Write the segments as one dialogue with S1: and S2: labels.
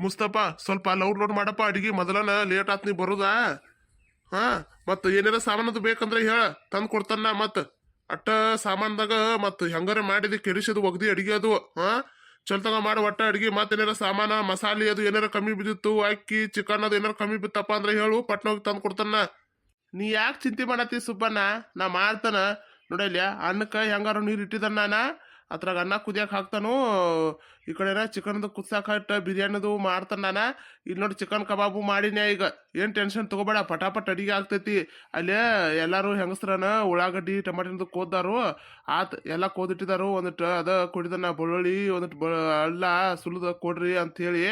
S1: ಮುಸ್ತಫ, ಸ್ವಲ್ಪ loud load ಮಾಡಪ್ಪ, ಅಡಿಗೆ ಮೊದಲನ ಲೇಟ್ ಆತ್ ನೀ ಬರುದಾ? ಹಾ, ಮತ್ತ ಏನಾರ ಸಾಮಾನದು ಬೇಕಂದ್ರೆ ಹೇಳ, ತಂದು ಕೊಡ್ತಾನ ಮತ್ ಅಟ್ಟ ಸಾಮಾನ್ದಾಗ ಮತ್ ಹೆಂಗಾರ ಮಾಡಿದಿ, ಕೆಡಿಸದು ಒಗ್ದಿ ಅಡಿಗೆ ಅದು, ಹಾ? ಚಲ್ತಂಗ ಮಾಡಿ ಒಟ್ಟ ಅಡಿಗೆ ಏನಾರ ಸಾಮಾನ, ಮಸಾಲೆ ಅದು ಏನಾರ ಕಮ್ಮಿ ಬಿದ್ದಿತ್ತು, ಅಕ್ಕಿ ಚಿಕನ್ ಅದು ಏನಾರ ಕಮ್ಮಿ ಬಿತ್ತಪ್ಪ ಅಂದ್ರೆ ಹೇಳು ಪಟ್ನ ಹೋಗಿ ತಂದ್ ಕೊಡ್ತಾನ ನೀ. ಯಾಕೆ ಚಿಂತೆ ಮಾಡತ್ತಿ ಸುಬ್ಬಣ್ಣ? ನಾ ಮಾಡ್ತಾನ. ನೋಡಲ್ಯ ಅನ್ನಕ್ಕೆ ಹೆಂಗಾರ ನೀರು ಇಟ್ಟಿದ್ದಾನ ನಾನ? ಅದ್ರಾಗ ಅನ್ನ ಕುದಿಯಕ್ಕೆ ಹಾಕ್ತಾನು, ಈ ಕಡೆನ ಚಿಕನ್ದು ಕುದ್ಸಾಕ ಬಿರಿಯಾನಿದು ಮಾಡ್ತಾನ ನಾನು. ಇಲ್ಲಿ ನೋಡಿ ಚಿಕನ್ ಕಬಾಬು ಮಾಡಿನೇ ಈಗ. ಏನು ಟೆನ್ಷನ್ ತಗೋಬೇಡ, ಪಟಾಪಟ್ ಅಡಿಗೆ ಆಗ್ತೈತಿ. ಅಲ್ಲೇ ಎಲ್ಲರೂ ಹೆಂಗಸ್ರನ ಉಳ್ಳಾಗಡ್ಡಿ ಟಮಾಟಿನದು ಕೋದಾರು ಆತ್ ಎಲ್ಲ ಕೋದಿಟ್ಟಿದಾರು. ಒಂದಿಟ್ಟು ಅದ ಕುಡಿದನ ಬೆಳ್ಳುಳ್ಳಿ ಒಂದಿಟ್ಟು ಬ, ಅಲ್ಲ ಸುಲಿದ ಕೊಡ್ರಿ ಅಂತ ಹೇಳಿ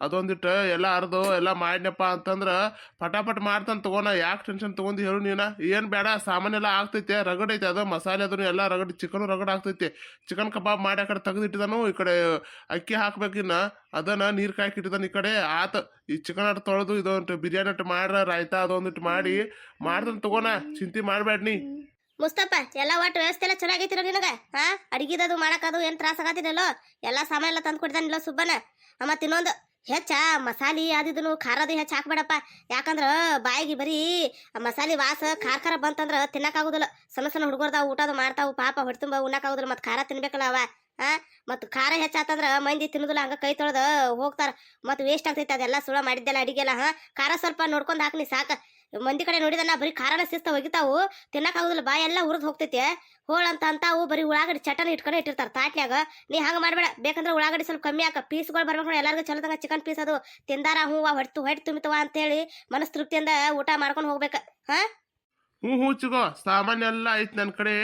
S1: ಅದೊಂದಿಟ್ಟು ಎಲ್ಲ ಅರ್ದು, ಎಲ್ಲ ಮಾಡಿನಪ್ಪ ಅಂತಂದ್ರೆ ಪಟಾಪಟ್ ಮಾಡ್ತಾನೆ ತಗೋಣ ಯಾಕೆ ಟೆನ್ಷನ್ ತೊಗೊಂಡು ಹೇಳು ನೀನ? ಏನು ಬೇಡ ಸಾಮಾನ್ಯ ಸಾಮಾನೆಲ್ಲ ಆಗ್ತೈತೆ ರಗಡೈತೆ ಅದು, ಮಸಾಲೆ ಅದನ್ನು ಎಲ್ಲ ರಗಡ್ ಚಿಕನು ರಗಡ್ ಆಗ್ತೈತೆ. ಚಿಕನ್ ಕಬಾಬ್ ಮಾಡಿ ಆ ಕಡೆ ತೆಗೆದಿಟ್ಟಿದಾನು, ಈ ಕಡೆ ಅಕ್ಕಿ ಹಾಕ್ಬೇಕಿನ್ನ ಅದನ್ನ ನೀರು ಕಾಯ್ಕೆ ಇಟ್ಟಿದಾನ ಈ ಕಡೆ. ಆತ, ಈ ಚಿಕನ್ ಅಟ್ಟು ತೊಳೆದು ಇದೊಂದು ಬಿರಿಯಾನಿ ಅಟ್ಟು ಮಾಡ್ರ, ರಾಯ್ತಾ ಅದೊಂದಿಟ್ಟು ಮಾಡಿ. ಮಾಡ್ತಾನೆ ತಗೋಣ ಚಿಂತೆ ಮಾಡಬೇಡ ನೀ.
S2: ಮುಸ್ತಪ್ಪ ಎಲ್ಲ ಒಟ್ಟು ವ್ಯವಸ್ಥೆ ಎಲ್ಲ ಚಲೋ ಆಗೈತಿರೋ ನಿನಗ? ಹಾ? ಅಡಿಗೆದದು ಮಾಡಕ್ಕದು ಏನು ತ್ರಾಸ ಆಗತ್ತಿನಲ್ಲೋ ಎಲ್ಲ ಸಾಮಾನೆಲ್ಲ ತಂದು ಕೊಡ್ತಾನಿಲ್ಲ ಸುಬ್ಬನ ಮತ್ತೆ ಇನ್ನೊಂದು ಹೆಚ್ಚ ಮಸಾಲಿ ಅದಿದನು ಖಾರದು ಹೆಚ್ಚು ಹಾಕ್ಬೇಡಪ್ಪ. ಯಾಕಂದ್ರ ಬಾಯಿಗೆ ಬರೀ ಮಸಾಲಿ ವಾಸ, ಖಾರ ಖಾರ ಬಂತಂದ್ರ ತಿನ್ನಕ್ಕಾಗುದಿಲ್ಲ ಸಣ್ಣ ಸಣ್ಣ ಹುಡುಗರ್ದಾವ ಊಟದು ಮಾಡ್ತಾವು, ಪಾಪ ಹೊಟ್ಟೆ ತುಂಬ ಉಣ್ಣಕ್ಕಾಗುದಿಲ್ಲ ಮತ್ತೆ ಖಾರ ತಿನ್ಬೇಕಲ್ಲ ಅವ. ಆ, ಮತ್ತು ಖಾರ ಹೆಚ್ಚಾತಂದ್ರ ಮಂದಿ ತಿನ್ನುದಿಲ್ಲ, ಹಂಗ ಕೈ ತೊಳೆದು ಹೋಗ್ತಾರ. ಮತ್ತು ವೇಸ್ಟ್ ಆಗ್ತೈತೆ, ಅದೆಲ್ಲ ಸುಳ ಮಾಡಿದ್ದೆಲ್ಲ ಅಡಿಗೆಲ್ಲ, ಹಾ. ಖಾರ ಸ್ವಲ್ಪ ನೋಡ್ಕೊಂಡ್ ಹಾಕ್ನಿ ಸಾಕ. ಮಂದಿ ಕಡೆ ನೋಡಿದಲ್ಲ ಬರೀ ಖಾರನ ಸಿಸ್ತ ಒಗಿತಾವು ತಿನ್ನಕ್ಕಾಗೋದಿಲ್ಲ ಬಾಯ ಎಲ್ಲ ಉರಿದು ಹೋಗ್ತೈತೆ. ಹೋಳಂತ ಅಂತಾವು, ಬರೀ ಉಳ್ಳಾಗಡ್ಡಿ ಚಟನ ಇಟ್ಕೊಂಡು ಇಟ್ಟಿರ್ತಾರ ತಾಟ್ನ್ಯಾಗ. ನೀ ಹಂಗ ಮಾಡ್ಬೇಡ, ಬೇಕಂದ್ರೆ ಉಳ್ಳಾಗಡ್ಡಿ ಸ್ವಲ್ಪ ಕಮ್ಮಿ ಹಾಕ. ಪೀಸ್ಗಳು ಬರ್ಬೇಕು ಎಲ್ಲಾರ್ಗು ಚಲೋದಂಗ ಚಿಕನ್ ಪೀಸ್ ಅದು. ತಿಂದಾರ ಹೂವ, ಹೊಟ್ಟು ಹೊಟ್ಟು ತುಂಬಿತವ ಅಂತೇಳಿ ಮನಸ್ ತೃಪ್ತಿಯಿಂದ ಊಟ ಮಾಡ್ಕೊಂಡು ಹೋಗ್ಬೇಕ. ಹಾ?
S1: ಹ್ಞೂ ಹ್ಞೂ ಚಿಗೋ, ಸಾಮಾನ್ಯ ಎಲ್ಲ ಐತಿ ನನ್ನ ಕಡೆ.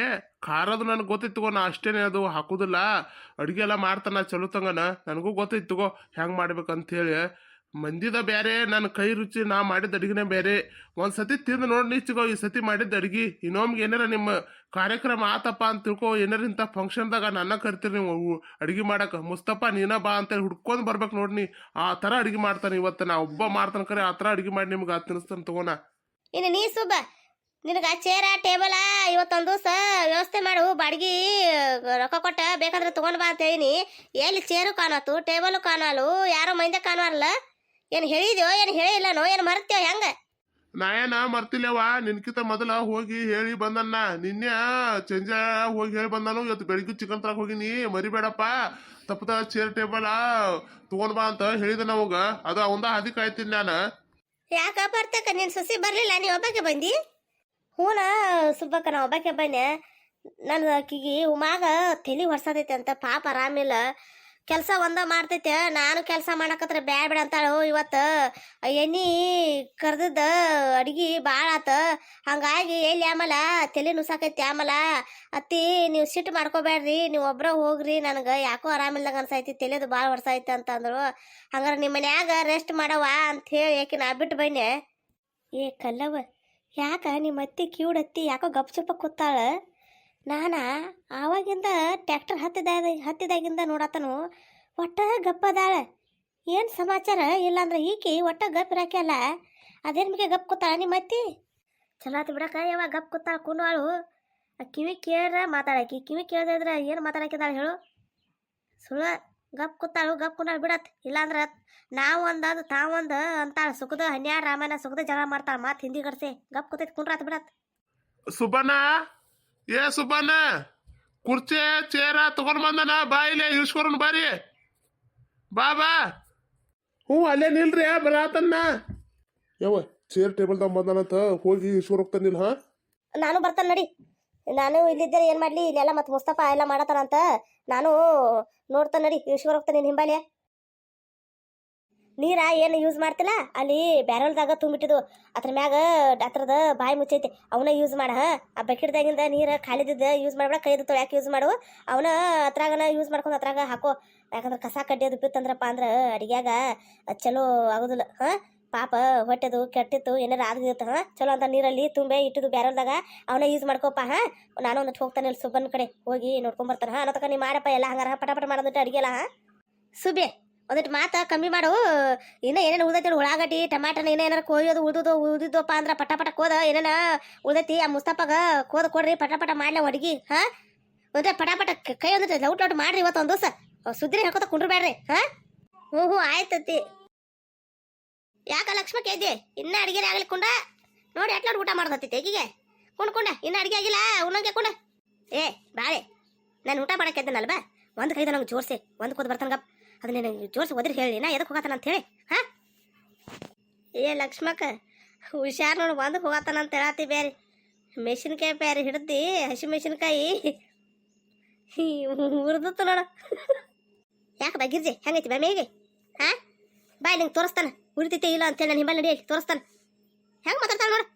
S1: ಖಾರದು ನನಗೆ ಗೊತ್ತಿತ್ತು ನಾ ಅಷ್ಟೇನೆ ಅದು ಹಾಕುದಿಲ್ಲ. ಅಡುಗೆ ಎಲ್ಲ ಮಾಡ್ತಾನ ಚಲೋ ತಂಗನ. ನನಗೂ ಗೊತ್ತಿತ್ತು ತಗೋ, ಹೆಂಗೆ ಮಾಡ್ಬೇಕಂತ ಹೇಳಿ ಮಂದಿದ ಬೇರೆ ನನ್ನ ಕೈ ರುಚಿ, ನಾ ಮಾಡಿದ ಅಡಿಗೆನೇ ಬೇರೆ ಒಂದು ಸತಿ ತಿಂದು ನೋಡಿ ಚಿಗೋ, ಈ ಸತಿ ಮಾಡಿದ್ದ ಅಡಿಗೆ. ಇನ್ನೊಮ್ಗೆ ಏನಾರ ನಿಮ್ಮ ಕಾರ್ಯಕ್ರಮ ಆತಪ್ಪ ಅಂತ ತಿಳ್ಕೊ, ಏನಾರ ಇಂಥ ಫಂಕ್ಷನ್ದಾಗ ನನ್ನ ಕರಿತೀರಿ ನೀವು ಅಡುಗೆ ಮಾಡಕ್ಕೆ ಮುಸ್ತಪ್ಪ ನೀನ ಬಾ ಅಂತೇಳಿ ಹುಡ್ಕೊಂಡು ಬರ್ಬೇಕು ನೋಡಿ ಆ ಥರ ಅಡಿಗೆ ಮಾಡ್ತಾನೆ ಇವತ್ತು ನಾ. ಒಬ್ಬ ಮಾಡ್ತಾನೆ ಕರೆ ಆ ಥರ ಅಡಿಗೆ ಮಾಡಿ ನಿಮ್ಗೆ ತಿನ್ನಿಸ್ತಾನೆ ತಗೋಣ.
S2: ಇನ್ನು ನೀ ಸುಬ್ಬ, ನಿನಗೆ ಚೇರ, ಟೇಬಲ ಇವತ್ತೊಂದು ದಿವಸ ವ್ಯವಸ್ಥೆ ಮಾಡು. ಬಾಡಿಗೆ ರೊಕ್ಕ ಕೊಟ್ಟ ಬೇಕಾದ್ರೆ ತಗೊಂಡ್ ಬಾ ಅಂತ ಹೇಳಿನಿ. ಎಲ್ಲಿ ಚೇರು ಕಾಣತ್ತು ಟೇಬಲು ಕಾಣಲು, ಯಾರೋ ಮೈಂದ ಕಾಣುವಲ್ಲ ಏನು ಹೇಳಿದ್ಯೋ ಏನು ಹೇಳಿಲ್ಲನೋ ಏನು ಮರ್ತೇವ ಹೆಂಗ?
S1: ನಾಯನ ಮರ್ತಿಲ್ಲವ? ನಿನ್ಕಿತ ಮೊದಲ ಹೋಗಿ ಹೇಳಿ ಬಂದಣ್ಣ ನಿನ್ನೆ ಚಂಜ ಹೋಗಿ ಹೇಳಿ ಬಂದನು. ಇವತ್ತು ಬೆಳಿಗ್ಗೆ ಚಿಕನ್ ತರಕ್ ಹೋಗಿನಿ. ಮರಿಬೇಡಪ್ಪ. ತಪ್ಪದ ಚೇರ್ ಟೇಬಲ್ ತಗೊಂಡ್ ಬಾ ಅಂತ ಹೇಳಿದ ನಮಗ. ಅದು ಅವಂದ ಅದಕ್ಕೆ ಕಾಯ್ತೀನಿ ನಾನು.
S2: ಯಾಕ ಬರ್ತಕ್ಕ? ನಿನ್ ಸೊಸಿ ಬರಲಿಲ್ಲ? ನೀ ಒಬ್ಬಕ್ಕೆ ಬಂದಿ? ಹೂನ ಸುಬ್ಬಕ್ಕ ನಾ ಒಬ್ಬಕ್ಕೆ ಬಂದೆ. ನನ್ನ ಆಕಿಗೆ ಉಮಾಗ ತಲೆ ಹೊಡ್ಸತೈತೆ ಅಂತ ಪಾಪ ಆರಾಮಿಲ್ಲ. ಕೆಲಸ ಒಂದ ಮಾಡ್ತೈತೆ, ನಾನು ಕೆಲಸ ಮಾಡಕತ್ರ ಬ್ಯಾಡ ಬೇಡ ಅಂತಾಳು. ಇವತ್ತು ಎಣ್ಣಿ ಕರ್ದದ ಅಡಿಗೆ ಭಾಳ ಆತ. ಹಂಗಾಗಿ ಎಲ್ಲಿ ಆಮಲ ತಲೆ ನುಸಾಕೈತಿ. ಆಮಲ ಅತ್ತಿ, ನೀವು ಸಿಟ್ಟು ಮಾಡ್ಕೋಬೇಡ್ರಿ ನೀವು ಒಬ್ಬರ ಹೋಗ್ರಿ ನನಗೆ. ಯಾಕೋ ಆರಾಮಿಲ್ದಂಗ ಅನ್ಸೈತಿ. ತಲೆದು ಭಾಳ ಹೊಡ್ಸೈತಿ ಅಂತ ಅಂದ್ರು. ಹಂಗಾರೆ ನಿಮ್ಮ ಮನ್ಯಾಗ ರೆಸ್ಟ್ ಮಾಡವ ಅಂತ ಹೇಳಿ ಯಾಕೆ ನಾ ಬಿಟ್ಟು ಬೈನೆ ಏ ಕಲ್ಲವ ಯಾಕ ನಿಮ್ಮ ಅತ್ತಿ ಕಿವುಡತ್ತಿ ಯಾಕೋ ಗಪ್ಚುಪ್ಪ ಕೂತಾಳ? ನಾನ ಆವಾಗಿಂದ ಟ್ಯಾಕ್ಟರ್ ಹತ್ತಿದ ಹತ್ತಿದಾಗಿಂದ ನೋಡತನು ಒಟ್ಟ ಗಪ್ಪದಾಳ ಏನು ಸಮಾಚಾರ? ಇಲ್ಲಾಂದ್ರೆ ಈಕಿ ಒಟ್ಟ ಗಪ್ ಇರಾಕಲ್ಲ ಅದೇನು ಮಿಕ್ಕ ಗಪ್ ಕೂತಾಳ ನಿಮ್ಮ ಅತ್ತಿ? ಚಲೋ ಆತು ಬಿಡಕ ಯಾವಾಗ ಗಪ್ ಕೂತಾಳ ಆ ಕಿವಿ ಕೇಳ್ರ ಮಾತಾಡಾಕಿ. ಕಿವಿ ಕೇಳ್ದಿದ್ರೆ ಏನು ಮಾತಾಡಾಕಿದಾಳೆ ಹೇಳು. ಸುಳ್ಳ ಗಪ್ ಕೂತಾಳು ಗಪ್ ಕುಣಾಳ ಬಿಡತ್. ಇಲ್ಲಾಂದ್ರೆ ನಾವು ಒಂದು ತಾವೊಂದು ಅಂತಾಳ. ಸುಖದ ಹನ್ಯಾರ ರಾಮಾಯಣ ಸುಖದ ಜಗಳ ಮಾಡ್ತಾಳ. ಮಾತು ಹಿಂದಿ ಗಡ್ಸೆ ಗಪ್ ಕೂತೈತಿ ಕುಂಡ್ರಾತ್ ಬಿಡತ್.
S1: ಸುಬ್ಬಣ್ಣ? ಏ ಸುಬ್ಬಣ್ಣ ಕುರ್ಚಿ ಚೇರ ತಗೊಂಡ್ ಬಂದನ ಬಾ ಇಲ್ಲೇ ಬಾರಿ. ಬಾ ಬಾ. ಹ್ಞೂ ಅಲ್ಲೇ ನಿಲ್ರಿ ಬರಾತನ್ನ ಯಾವ ಚೇರ್ ಟೇಬಲ್ ತಗೊಂಡ್ ಬಂದನಂತ ಹೋಗಿ ಈಶ್ವರ ಹೋಗ್ತಾನಿಲ್ಲ ಹಾ
S2: ನಾನು ಬರ್ತಾನೆ ನಡಿ. ನಾನು ಇಲ್ಲಿದ್ದರೆ ಏನು ಮಾಡಲಿ ಇಲ್ಲೆಲ್ಲ ಮತ್ತೆ ಮುಸ್ತಫಾ ಎಲ್ಲ ಮಾಡತ್ತಾನಂತ ನಾನು ನೋಡ್ತಾನೆ ನಡಿ ಈಶ್ವರ ಹೋಗ್ತಾನೆ ನಿನ್ನ ಹಿಂಬಾಲೆ ನೀರ ಏನು ಯೂಸ್ ಮಾಡ್ತಿಲ್ಲ? ಅಲ್ಲಿ ಬ್ಯಾರಲ್ದಾಗ ತುಂಬಿಟ್ಟಿದ್ದು ಅದ್ರ ಮ್ಯಾಗ ಅದ್ರದ ಬಾಯಿ ಮುಚ್ಚೈತಿ. ಅವನ ಯೂಸ್ ಮಾಡ ಆ ಬಕೆಟ್ದಾಗಿಂದ ನೀರು ಖಾಲಿದಿದ್ದ ಯೂಸ್ ಮಾಡ್ಬೇಡ, ಕೈದು ಯಾಕೆ ಯೂಸ್ ಮಾಡು. ಅವನ ಅತ್ರಾಗನ ಯೂಸ್ ಮಾಡ್ಕೊಂಡು ಅತ್ರಾಗ ಹಾಕೋ. ಯಾಕಂದ್ರೆ ಕಸ ಕಡ್ಡಿಯೋದು ಬಿತ್ತಂದ್ರಪ್ಪ ಅಂದ್ರೆ ಅಡಿಗ್ಯಾಗ ಚಲೋ ಆಗೋದಿಲ್ಲ, ಹಾಂ. ಪಾಪ ಹೊಟ್ಟೆದು ಕೆಟ್ಟಿತ್ತು, ಏನಾರು ಆಗಿತ್ತು ಹಾಂ. ಚಲೋ ಅಂತ ನೀರಲ್ಲಿ ತುಂಬೆ ಇಟ್ಟಿದ್ದು ಬ್ಯಾರಲ್ದಾಗ ಅವನ ಯೂಸ್ ಮಾಡ್ಕೋಪ್ಪ, ಹಾಂ. ನಾನು ಒಂದಟ್ಟು ಹೋಗ್ತಾನೆ ಇಲ್ಲಿ ಸುಬ್ಬನ ಕಡೆ, ಹೋಗಿ ನೋಡ್ಕೊಂಬರ್ತಾನೆ ಹಾಂ. ಅನ್ನತಕ ನೀ ಮಾಡಪ್ಪ, ಎಲ್ಲ ಹಂಗಾರ ಪಟ ಪಟ ಮಾಡೋದಿಟ್ಟು ಸುಬೇ ಹಾ. ಸುಬೆ ಒಂದಿಟ್ಟು ಮಾತ ಕಮ್ಮಿ ಮಾಡು. ಇನ್ನ ಏನೇನು ಉಳ್ದೈತಿ ಉಳ್ಳಾಗಡ್ಡಿ, ಟಮಾಟನ ಏನ ಏನಾರ ಕೊಯ್ಯೋದು ಉಳ್ದುದು ಉಳ್ದಿದ್ದಪ್ಪ ಅಂದ್ರೆ ಪಟ ಪಟ ಕೋದ ಏನೇನ ಉಳ್ದೈತಿ ಆ ಮುಸ್ತಫಾಗ ಕೋದ ಕೊಡ್ರಿ, ಪಟ ಪಟ ಮಾಡ್ಲ ಅಡಿಗೆ, ಹಾ? ಒಂದ್ರೆ ಪಟ ಪಟ ಕೈ ಒಂದಿಟ್ಟು ಲೌಟ್ ಲೌಟ್ ಮಾಡ್ರಿ ಇವತ್ತು ಒಂದು ದಿವಸ. ಸುದ್ದಿನ ಹೇಳ್ಕೊತ ಕುಂಡ್ರಬೇಡ್ರಿ, ಹಾ? ಹ್ಞೂ ಹ್ಞೂ ಆಯ್ತತಿ. ಯಾಕ ಲಕ್ಷ್ಮಕ್ಕೆ ಎದ್ದೆ ಇನ್ನ ಅಡಿಗೆ ಆಗ್ಲಿ ಕುಂಡ ನೋಡಿ ಅಟ್ಲಾಡ್ ಊಟ ಮಾಡೋದತ್ತಿ ತೆಗಿಗೆ ಕುಂಡ್ ಕುಂಡ ಇನ್ನ ಅಡಿಗೆ ಆಗಿಲ್ಲ, ಉಣ್ಣಂಗೆ ಕುಂಡ ಏ, ಬಾಳೆ, ನಾನು ಊಟ ಮಾಡಕ್ಕೆ ಎದ್ದನಲ್ವಾ? ಒಂದು ಕೈದ ನಂಗೆ ಜೋರ್ಸಿ ಒಂದು ಕೂತ್ ಬರ್ತಾನ ಗಪ್ ಅದನ್ನ ನನಗೆ ಜೋರ್ಸಿ ಒದ್ರಿ ಹೇಳಿ, ನಾ ಎದಕ್ಕೆ ಹೋಗತ್ತಾನ ಅಂತ ಹೇಳಿ, ಹಾ? ಏ ಲಕ್ಷ್ಮಕ್ಕ, ಹುಷಾರ್ ನೋಡಿ ಒಂದು ಹೋಗತ್ತಾನ ಅಂತ ಹೇಳತ್ತಿ ಬೇರೆ ಮೆಣಸಿನ್ಕಾಯಿ ಬೇರೆ ಹಿಡ್ದಿ, ಹಸಿ ಮೆಣಸಿನ್ಕಾಯಿ. ಉರ್ದತ್ತು ನೋಡ. ಯಾಕೆ ಬಾ ಗಿರ್ಜಿ, ಹೆಂಗೈತಿ ಬಾ ಮೇಗೆ? ಹಾ? ಬಾಯ್ ನಿಂಗೆ ತೋರಿಸ್ತಾನೆ. ಉರಿತೈತೆ ಇಲ್ಲ ಅಂತೇಳಿ ನಾನು ಹಿಂಬಲ್ ನಡಿ, ತೋರಿಸ್ತಾನೆ. ಹೆಂಗೆ ಮಾತಾಡ್ತಾಳ ನೋಡು.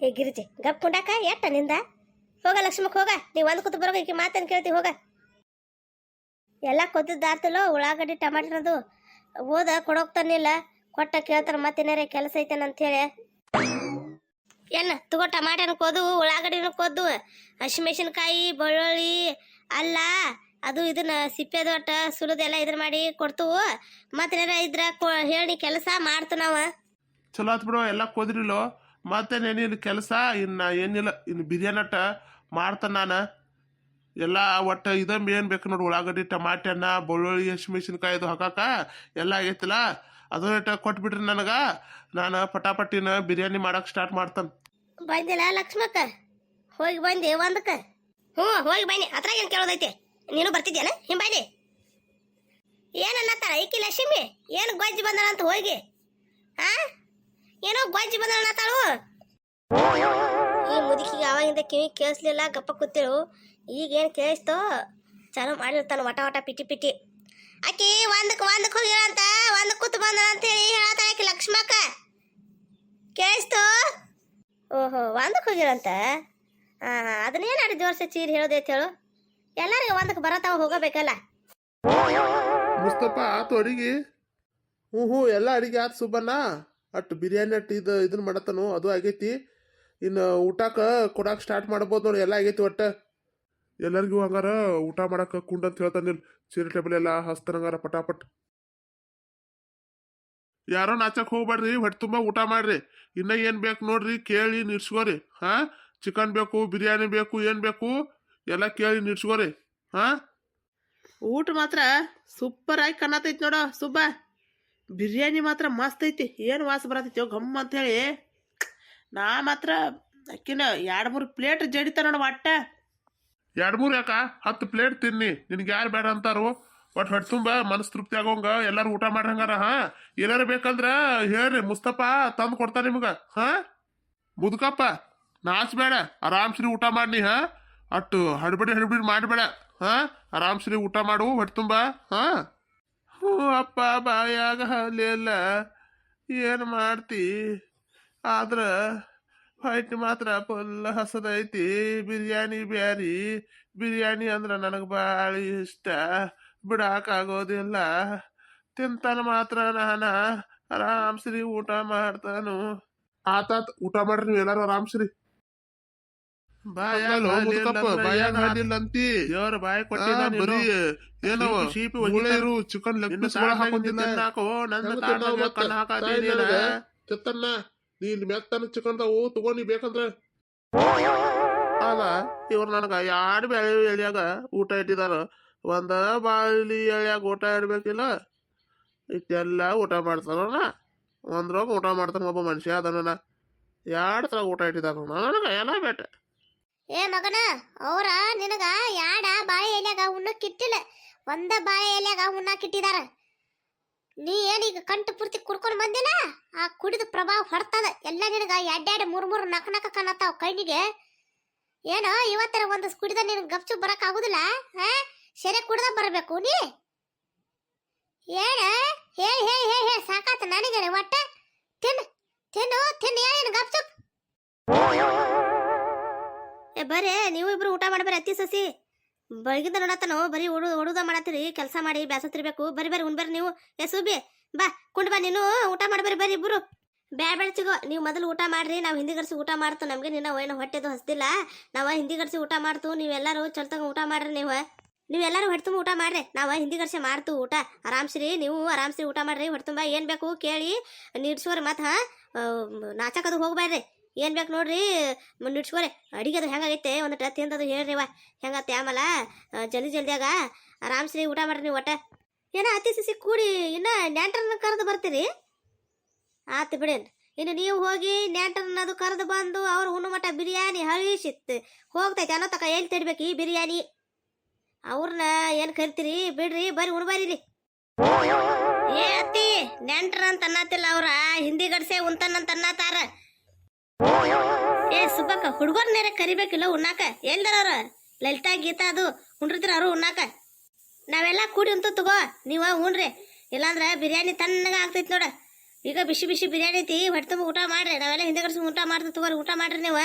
S2: ಏ ಗಿರ್ಜಿ, ಗಪ್ ಕುಂಡಾಕ, ಎಟ್ಟ ನಿಂದ? ಹೋಗ ಲಕ್ಷ್ಮಕ್ಕೆ, ಹೋಗ. ನೀವು ಒಂದು ಕೂತು ಬರೋಕೆ ಮಾತೇನು ಕೇಳ್ತಿ, ಹೋಗ. ಎಲ್ಲ ಕೊದ್ದಿದ್ದಾತಲ್ಲೋ, ಉಳ್ಳಾಗಡ್ಡಿ ಟಮಾಟಿನದು ಓದ ಕೊಡೋಗ್ತಾನಿಲ್ಲ. ಕೊಟ್ಟ ಕೇಳ್ತಾರ ಮತ್ತೇನಾರ ಕೆಲಸ ಐತೇನ ಅಂತ ಹೇಳಿ ಏನ, ತಗೋ ಟಮಾಟನ ಕೊದು ಉಳ್ಳಾಗಡ್ಡಿನ ಕೊದ್ದು. ಹಸಿಮೆಣಸಿನ್ಕಾಯಿ ಬೆಳ್ಳುಳ್ಳಿ, ಅಲ್ಲ, ಅದು ಇದನ್ನ ಸಿಪ್ಪೆ ದೊಟ್ಟ ಸುಲದೆಲ್ಲ ಇದ್ರ ಮಾಡಿ ಕೊಡ್ತು. ಮತ್ತೇನಾರ ಇದ್ರ ಹೇಳಿ ಕೆಲಸ ಮಾಡ್ತು ನಾವ.
S1: ಚಲೋ ಆತ್ ಬಿಡು, ಎಲ್ಲ ಕೋದ್ರಿಲೋ ಮತ್ತೇನೇನಿಲ್ಲ ಕೆಲಸ, ಇನ್ನ ಏನಿಲ್ಲ ಇನ್ನು ಬಿರಿಯಾನಿ ಅಟ್ಟ ಮಾಡ್ತಾನ ನಾನು. ಎಲ್ಲ ಒಟ್ಟು ಇದ ಮೇನ್ ಬೇಕು ನೋಡಿ, ಉಳ್ಳಾಗಡ್ಡಿ, ಟಮಾಟೆ ಹಣ್ಣ ಬೆಳ್ಳುಳ್ಳಿ ಹಸಿಮೆಣಸಿನ್ಕಾಯಿ ಇದು ಹಾಕಾಕ ಎಲ್ಲ ಆಗೈತಿಲ್ಲ, ಅದನ್ನ ಕೊಟ್ಬಿಟ್ರಿ ನನಗೆ. ನಾನು ಪಟಾಪಟ್ಟಿನ ಬಿರಿಯಾನಿ ಮಾಡಕ್ಕೆ ಸ್ಟಾರ್ಟ್ ಮಾಡ್ತಾನೆ.
S2: ಬಂದಿಲ್ಲ ಲಕ್ಷ್ಮಕ್ಕ, ಹೋಗಿ ಬಂದೆ, ಒಂದಕ್ಕ. ಹ್ಞೂ, ಹೋಗಿ ಬನ್ನಿ, ಅದ್ರಾಗ ಏನು ಕೇಳೋದೈತೆ? ನೀನು ಬರ್ತಿದ್ಯಾನ ಬನ್ನಿ. ಏನನ್ನತ್ತಾಳ ಈಕಿ ಲಕ್ಷ್ಮಿ? ಏನು ಗೊಜ್ಜಿ ಬಂದಳ ಅಂತ ಹೋಗಿ? ಆ? ಏನೋ ಗೊಜ್ಜಿ ಬಂದಳ ಅನ್ನತ್ತಾಳು? ಈ ಮುದುಕಿಗೆ ಅವಾಗಿಂದ ಕಿವಿ ಕೇಳಿಸ್ಲಿಲ್ಲ, ಗಪ್ಪ ಕೂತಿಳು ಈಗ ಏನು ಕೇಳಿಸ್ತೋ? ಚಾಲು ಮಾಡಿರ್ತಾನೆ ವಟ ವಟ ಪಿಟಿ ಪಿಟಿ. ಆಕಿ ಒಂದಕ್ಕೆ ಒಂದಕ್ಕೆ ಹೋಗಿರಂತ ಒಂದಕ್ಕೆ ಕೂತು ಅಂತ ಹೇಳಿ ಹೇಳತ್ತಾಳ ಆಕಿ ಲಕ್ಷ್ಮಕ್ಕ. ಕೇಳಿಸ್ತು? ಓಹೋ ಒಂದಕ್ಕೆ ಹೋಗಿರಂತ ಹಾಂ ಹಾಂ ಅದನ್ನೇನು ಅಡಿ ಜೋರ್ಸಿ ಚೀರಿ ಹೇಳೋದೈತೆ ಹೇಳು. ಎಲ್ಲರಿಗೂ ಒಂದಕ್ಕೆ ಬರತಾವ, ಹೋಗಬೇಕಲ್ಲ.
S1: ಮುಸ್ತಪ್ಪ ಆತು ಅಡಿಗೆ. ಹ್ಞೂ ಹ್ಞೂ ಎಲ್ಲ ಅಡಿಗೆ ಆತು ಸುಬ್ಬಣ್ಣ. ಅಟ್ ಬಿರಿಯಾನಿ ಅಟ್ ಇದು ಇದನ್ನ ಮಾಡತ್ತನು, ಅದು ಆಗೈತಿ. ಇನ್ನು ಊಟಕ್ಕೆ ಕೊಡಕ್ಕೆ ಸ್ಟಾರ್ಟ್ ಮಾಡ್ಬೋದು ನೋಡಿ, ಎಲ್ಲ ಆಗೈತಿ ಒಟ್ಟು. ಎಲ್ಲರಿಗೂ ಹಂಗಾರ ಊಟ ಮಾಡಕ್ಕೆ ಕುಂಡ್ ಅಂತ ಹೇಳ್ತಾನೆ ಚೇರ್ ಟೇಬಲ್ ಎಲ್ಲ ಹಸ್ತಾನಂಗಾರ ಪಟಾಪಟ್. ಯಾರೋ ನಾಚಕ್ ಹೋಗ್ಬೇಡ್ರಿ ಹೊಟ್ಟೆ ತುಂಬ ಊಟ ಮಾಡ್ರಿ. ಇನ್ನ ಏನ್ ಬೇಕು ನೋಡ್ರಿ, ಕೇಳಿ ನಿಡ್ಸ್ಕೋರಿ. ಹಾ? ಚಿಕನ್ ಬೇಕು, ಬಿರಿಯಾನಿ ಬೇಕು, ಏನ್ ಬೇಕು, ಎಲ್ಲ ಕೇಳಿ ನಿಡ್ಸ್ಕೋರಿ. ಹಾ?
S3: ಊಟ ಮಾತ್ರ ಸೂಪರ್ ಆಗಿ ಕಣ್ಣತೈತಿ ನೋಡ ಸುಬ್ಬ. ಬಿರಿಯಾನಿ ಮಾತ್ರ ಮಸ್ತ್ ಐತಿ. ಏನು ವಾಸ ಬರತೈತಿ ಗಮ್ ಅಂತ ಹೇಳಿ. ನಾ ಮಾತ್ರ ಅಕ್ಕಿನ ಎರಡು ಮೂರು ಪ್ಲೇಟ್ ಜಡಿತ ನೋಡ ಒಟ್ಟ
S1: ಎರಡ್ ಮೂರು ಯಾಕ? ಹತ್ತು ಪ್ಲೇಟ್ ತಿನ್ನಿ. ನಿನ್ಗೆ ಯಾರು ಬೇಡ ಅಂತಾರು? ಒಟ್ಟು ಹೊಟ್ಟೆ ತುಂಬ ಮನಸ್ ತೃಪ್ತಿ ಆಗೋಂಗ ಎಲ್ಲರೂ ಊಟ ಮಾಡ್ರಂಗಾರ ಹಾ? ಏನಾರು ಬೇಕಂದ್ರ ಹೇಳ್ರಿ ಮುಸ್ತಪ್ಪ ತಂದು ಕೊಡ್ತಾ ನಿಮ್ಗೆ, ಹಾ? ಮುದುಕಪ್ಪ ನಾಚ್ಬೇಡ ಆರಾಮ್ಸ್ರಿ ಊಟ ಮಾಡಿ ಹಾ? ಅಟ್ಟು ಹಡ್ಬಿಡಿ ಹಡ್ಬಿಡಿ ಮಾಡಬೇಡ, ಹಾ? ಆರಾಮ್ಸ್ರಿ ಊಟ ಮಾಡು, ಹೊಟ್ಟೆ ತುಂಬ, ಹಾ? ಹ್ಞೂ ಅಪ್ಪ ಬಾಯಾಗ ಹಲಿಯಲ್ಲ ಏನು ಮಾಡ್ತಿ? ಆದ್ರ ಹೊಟ್ಟೆ ಮಾತ್ರ ಫುಲ್ ಹಸದೈತಿ ಬಿರಿಯಾನಿ ಬ್ಯಾರಿ. ಬಿರಿಯಾನಿ ಅಂದ್ರೆ ನನಗೆ ಭಾಳ ಇಷ್ಟ. ಬಿಡಾಕಾಗೋದಿಲ್ಲ. ತಿಂತಾನ ಮಾತ್ರ ನಾನ. ಆರಾಮ್ಸ್ರಿ ಊಟ ಮಾಡ್ತಾನು. ಆತಾತ್ ಊಟ ಮಾಡ್ರಿ ನೀವು ಎಲ್ಲಾರು ಆರಾಮ್ಸ್ರಿ ದೇವ್ರ ಬಾಯ ಬರೀ ಏನವ? ಮೂಳೆರು ಚಿಕನ್ ಲೆಗ್ ಪೀಸ್ ಹಾಕೊಂಡಿಲ್ಲ. ಕಣ್ಣು ಹಾಕಾದೀನಿ ನೀನ್ ಮೆತ್ತನ ಚಿಕನ್ದವು ತಗೊಂಡಿ ಬೇಕಂದ್ರೆ? ಅಲ್ಲ, ಇವ್ರು ನನಗ ಎರಡು ಬೆಳೆ ಎಳಿಯಾಗ ಊಟ ಇಟ್ಟಿದಾರ ಒಂದ ಬಾಳಿ ಎಳಿಯಾಗ ಊಟ ಇಡ್ಬೇಕಿಲ್ಲ. ಇಷ್ಟೆಲ್ಲ ಊಟ ಮಾಡ್ತಾನ ಒಂದ್ರಾಗ ಊಟ ಮಾಡ್ತಾನ ಒಬ್ಬ ಮನುಷ್ಯ ಅದನ್ನ ಎರಡು ತರ ಊಟ ಇಟ್ಟಿದಾರ ನನಗ ಎಲ್ಲ ಬೇಟ.
S2: ಏ ಮಗನ, ಅವ್ರ ನಿನಗ ಯಾಡ ಬಾಳೆ ಎಲೆಯಾಗ ಉಣ್ಣಕ್ಕಿಟ್ಟಿಲ್ಲ ಒಂದ ಬಾಳೆ ಎಲೆಯಾಗ ಉಣ್ಣಾಕಿಟ್ಟಿದಾರ ನೀ ಏನೀಗ ಕಂಟು ಪೂರ್ತಿ ಕುಡ್ಕೊಂಡು ಬಂದಿನ? ಆ ಕುಡಿದ ಪ್ರಭಾವ ಹೊರ್ತದ ಎಲ್ಲ ನಿನಗ ಎಡ್ಡೆಡ್ ಮೂರು ಮೂರು ನಕ ನಕ ಕಾಣತ್ತಾವ ಕಣ್ಣಿಗೆ. ಏನೋ ಇವತ್ತರ ಒಂದು ಕುಡಿದ ನಿನ್ ಗಪ್ಚು ಬರಕ್ ಆಗುದಿಲ್ಲ ಹಾ ಸೆರೆ ಕುಡ್ದ ಬರಬೇಕು ನೀ? ಏನ? ಹೇಳಿ ಹೇಳಿ ಹೇಳಿ ಹೇಳಿ ಸಾಕಾತ ನನಗೆ ಒಟ್ಟ? ತಿನ್ನು ತಿನ್ನು ತಿನ್ನು ಏನು ಗಪ್ಚು. ಏ, ಬರ್ರಿ ನೀವು ಇಬ್ರು ಊಟ ಮಾಡ್ಬಾರಿ ಅತ್ತಿ, ಸಸಿ. ಬೆಳಗಿಂದ ನಾವು ಬರೀ ಉಡು ಉಡುದ ಮಾಡತ್ತೀರಿ, ಕೆಲಸ ಮಾಡಿ, ಬ್ಯಾಸತ್ತಿರ್ಬೇಕು. ಬರಿ ಬರಿ ಉಣ್ಬರ್ರಿ ನೀವು. ಏ, ಸುಬಿ, ಬಾ, ಕುಂಡ್ ಬಾ ನೀನು. ಊಟ ಮಾಡ್ಬರಿ ಬರ್ರಿ ಇಬ್ರು. ಬ್ಯಾಡ ಚಿಗೋ, ನೀವು ಮೊದಲು ಊಟ ಮಾಡ್ರಿ. ನಾವು ಹಿಂದಿ ಗಡ್ಸಿ ಊಟ ಮಾಡ್ತು. ನಮಗೆ ನಿನ್ನ ಏನು ಹೊಟ್ಟೆದು ಹಸ್ತಿಲ್ಲ ನಾವು ಹಿಂದಿ ಗಡ್ಸಿ ಊಟ ಮಾಡ್ತು. ನೀವೆಲ್ಲರೂ ಚಲ್ತಂಗ ಊಟ ಮಾಡ್ರಿ ನೀವು. ನೀವೆಲ್ಲರೂ ಹೊಟ್ಟೆ ತುಂಬ ಊಟ ಮಾಡ್ರಿ. ನಾವು ಹಿಂದಿ ಗಡ್ಸಿ ಮಾಡ್ತು ಊಟ. ಆರಾಮ್ಸ್ರಿ ನೀವು ಆರಾಮ್ಸ್ರಿ ಊಟ ಮಾಡ್ರಿ. ಹೊಟ್ಟೆ ತುಂಬ ಏನು ಬೇಕು ಕೇಳಿ, ನೀಡ್ಸೋರಿ ಮತ್ತೆ ಹಾಂ, ನಾಚಕದು ಹೋಗ್ಬೇಡ್ರಿ ಏನು ಬೇಕು ನೋಡ್ರಿ? ನಿಡ್ಸ್ಕೋರಿ ಅಡಿಗೆ ಅದು ಹೆಂಗಾಗೈತೆ ಒಂದು ಟ ತಿಂದದು ಹೇಳ್ರಿ ವಾ ಹೆಂಗತ್ತೆ ಆಮೇಲೆ ಜಲ್ದಿ ಜಲ್ದಿಯಾಗ. ಆರಾಮ್ಸ್ರಿ ಊಟ ಮಾಡ್ರಿ ನೀವು ಒಟ್ಟ. ಏನೋ ಅತಿ ಸಿಸಿ ಕೂಡಿ ಇನ್ನ ನೆಂಟ್ರನ್ನ ಕರೆದು ಬರ್ತೀರಿ? ಆತು ಬಿಡೇನ್. ಇನ್ನು ನೀವು ಹೋಗಿ ನೆಂಟರನ್ನದು ಕರೆದು ಬಂದು ಅವ್ರು ಉಣ್ಣು ಮಟ್ಟ ಬಿರಿಯಾನಿ ಹಳಿಸಿತ್ತು ಹೋಗ್ತೈತೆ ಅನ್ನೋ ತಕ ಎಲ್ಲಿ ತಿಡ್ಬೇಕು ಈ ಬಿರಿಯಾನಿ? ಅವ್ರನ್ನ ಏನು ಕರಿತೀರಿ? ಬಿಡ್ರಿ ಬರ್ರಿ. ಉಣ್ಬಾರಿರಿ ಏ ಅತ್ತಿ ನೆಂಟ್ರ ಅಂತ ಅನ್ನತ್ತಿಲ್ಲ ಅವ್ರ. ಹಿಂದಿ ಗಡ್ಸೆ ಉಂತನಂತ ಅನ್ನತಾರ ಏ ಸುಬ್ಬಕ್ಕ ಹುಡುಗರ್ ನೇರ ಕರಿಬೇಕಿಲ್ಲ ಉಣ್ಣಾಕ? ಎಲ್ದಾರ ಲಲಿತಾ, ಗೀತಾ, ಅದು ಉಂಡಿರ್ತೀರ ಅವ್ರು ಉಣ್ಣಾಕ? ನಾವೆಲ್ಲ ಕೂಡಿ ಉಂತು ತಗೋ, ನೀವ ಉಣ್ರಿ. ಇಲ್ಲಾಂದ್ರ ಬಿರಿಯಾನಿ ತಣ್ಣಗ ಆಗ್ತೈತಿ ನೋಡ. ಈಗ ಬಿಸಿ ಬಿಸಿ ಬಿರಿಯಾನಿ ಐತಿ, ಹೊಟ್ಟೆ ತುಂಬ ಊಟ ಮಾಡ್ರಿ. ನಾವೆಲ್ಲ ಹಿಂದೆ ಕರ್ಸಿ ಊಟ ಮಾಡ್ತೀವಿ ತಗೋರಿ ಊಟ ಮಾಡ್ರಿ ನೀವು.